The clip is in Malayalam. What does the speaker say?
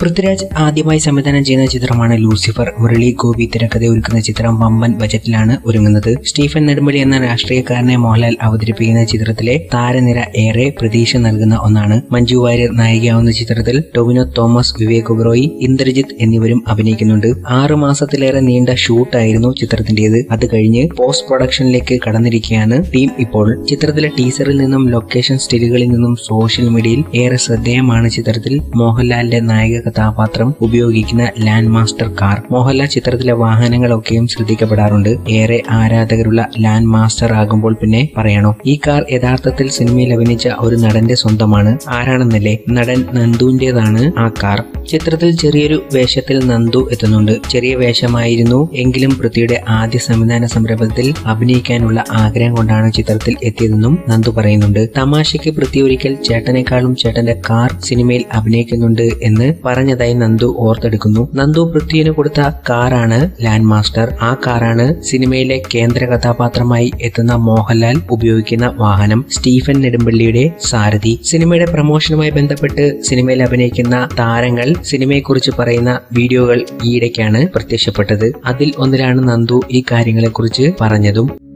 പൃഥ്വിരാജ് ആദ്യമായി സംവിധാനം ചെയ്യുന്ന ചിത്രമാണ് ലൂസിഫർ. മുരളി ഗോപി തിരക്കഥ ഒരുക്കുന്ന ചിത്രം വമ്പൻ ബജറ്റിലാണ് ഒരുങ്ങുന്നത്. സ്റ്റീഫൻ നെടുമ്പള്ളി എന്ന രാഷ്ട്രീയക്കാരനെ മോഹൻലാൽ അവതരിപ്പിക്കുന്ന ചിത്രത്തിലെ താരനിര ഏറെ പ്രതീക്ഷ നൽകുന്ന ഒന്നാണ്. മഞ്ജു വാര്യർ നായികയാവുന്ന ചിത്രത്തിൽ ടൊവിനോ തോമസ് വിവേക് ഒബ്രോയി ഇന്ദ്രജിത്ത് എന്നിവരും അഭിനയിക്കുന്നുണ്ട്. ആറു മാസത്തിലേറെ നീണ്ട ഷൂട്ടായിരുന്നു ചിത്രത്തിന്റേത്. അത് കഴിഞ്ഞ് പോസ്റ്റ് പ്രൊഡക്ഷനിലേക്ക് കടന്നിരിക്കുകയാണ് ടീം ഇപ്പോൾ. ചിത്രത്തിലെ ടീസറിൽ നിന്നും ലൊക്കേഷൻ സ്റ്റിലുകളിൽ നിന്നും സോഷ്യൽ മീഡിയയിൽ ഏറെ ശ്രദ്ധേയമാണ് ചിത്രത്തിൽ മോഹൻലാലിന്റെ നായിക കഥാപാത്രം ഉപയോഗിക്കുന്ന ലാൻഡ് മാസ്റ്റർ കാർ മോഹൻലാൽ ചിത്രത്തിലെ വാഹനങ്ങളൊക്കെയും ശ്രദ്ധിക്കപ്പെടാറുണ്ട്. ഏറെ ആരാധകരുള്ള ലാൻഡ് മാസ്റ്റർ ആകുമ്പോൾ പിന്നെ പറയണോ ഈ കാർ യഥാർത്ഥത്തിൽ സിനിമയിൽ അഭിനയിച്ച ഒരു നടന്റെ സ്വന്തമാണ് ആരാണെന്നല്ലേ? നടൻ നന്ദുവിന്റേതാണ് ആ കാർ. ചിത്രത്തിൽ ചെറിയൊരു വേഷത്തിൽ നന്ദു എത്തുന്നുണ്ട്. ചെറിയ വേഷമായിരുന്നു. എങ്കിലും പൃഥ്വിയുടെ ആദ്യ സംവിധാന സംരംഭത്തിൽ അഭിനയിക്കാനുള്ള ആഗ്രഹം കൊണ്ടാണ് ചിത്രത്തിൽ എത്തിയതെന്നും നന്ദു പറയുന്നുണ്ട്. തമാശയ്ക്ക് പൃഥ്വി ഒരിക്കൽ ചേട്ടനേക്കാളും ചേട്ടന്റെ കാർ സിനിമയിൽ അഭിനയിക്കുന്നുണ്ട് എന്ന് പറഞ്ഞതായി നന്ദു ഓർത്തെടുക്കുന്നു. നന്ദു പൃഥ്വിന് കൊടുത്ത കാറാണ് ലാൻഡ് മാസ്റ്റർ ആ കാറാണ് സിനിമയിലെ കേന്ദ്ര കഥാപാത്രമായി എത്തുന്ന മോഹൻലാൽ ഉപയോഗിക്കുന്ന വാഹനം. സ്റ്റീഫൻ നെടുമ്പള്ളിയുടെ സാരഥി. സിനിമയുടെ പ്രമോഷനുമായി ബന്ധപ്പെട്ട് സിനിമയിൽ അഭിനയിക്കുന്ന താരങ്ങൾ സിനിമയെക്കുറിച്ച് പറയുന്ന വീഡിയോകൾ ഈയിടയ്ക്കാണ് പ്രത്യക്ഷപ്പെട്ടത്. അതിൽ ഒന്നിലാണ് നന്ദു ഈ കാര്യങ്ങളെക്കുറിച്ച് പറഞ്ഞതും.